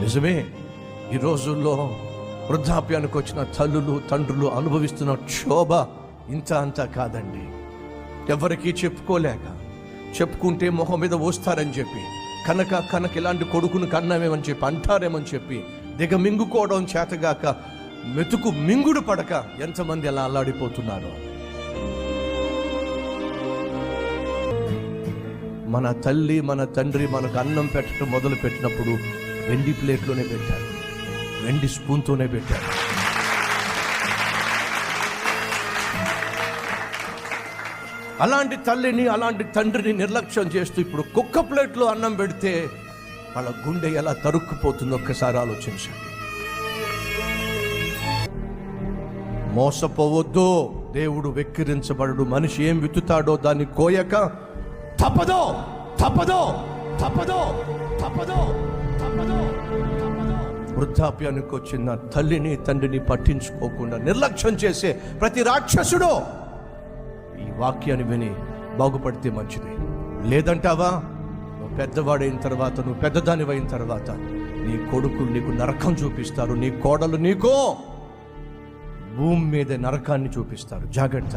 నిజమే ఈ రోజుల్లో వృద్ధాప్యానికి వచ్చిన తల్లులు తండ్రులు అనుభవిస్తున్న క్షోభ ఇంత అంతా కాదండి. ఎవరికీ చెప్పుకోలేక చెప్పుకుంటే మొహం మీద వస్తారని చెప్పి కనుక కనుక ఇలాంటి కొడుకును కన్నామేమని చెప్పి అంటారేమని చెప్పి దిగ మింగుకోవడం చేతగాక మెతుకు మింగుడు పడక ఎంతమంది అలా అల్లాడిపోతున్నారు. మన తల్లి మన తండ్రి మనకు అన్నం పెట్టడం మొదలు పెట్టినప్పుడు వెండి ప్లేట్లోనే పెట్టారు. వెండి స్పూన్తోనే పెట్టారు. అలాంటి తల్లిని అలాంటి తండ్రిని నిర్లక్ష్యం చేస్తూ ఇప్పుడు కుక్క ప్లేట్లో అన్నం పెడితే వాళ్ళ గుండె ఎలా తరుక్కుపోతుందో ఒక్కసారి ఆలోచించండి. మోసపోవద్దు. దేవుడు వెక్కిరించబడడు. మనిషి ఏం విత్తుతాడో దాన్ని కోయక తప్పదో తప్పదో తప్పదో తప్పదో తప్పదో తప్పదో. వృద్ధాప్యానికి వచ్చిన తల్లిని తండ్రిని పట్టించుకోకుండా నిర్లక్ష్యం చేసే ప్రతి రాక్షసుడు ఈ వాక్యాన్ని విని బాగుపడితే మంచిది. లేదంటావా? నువ్వు పెద్దవాడైన తర్వాత నువ్వు పెద్దదానివైన తర్వాత నీ కొడుకులు నీకు నరకం చూపిస్తారు నీ కోడలు నీకు భూమి మీద నరకాన్ని చూపిస్తారు. జాగ్రత్త.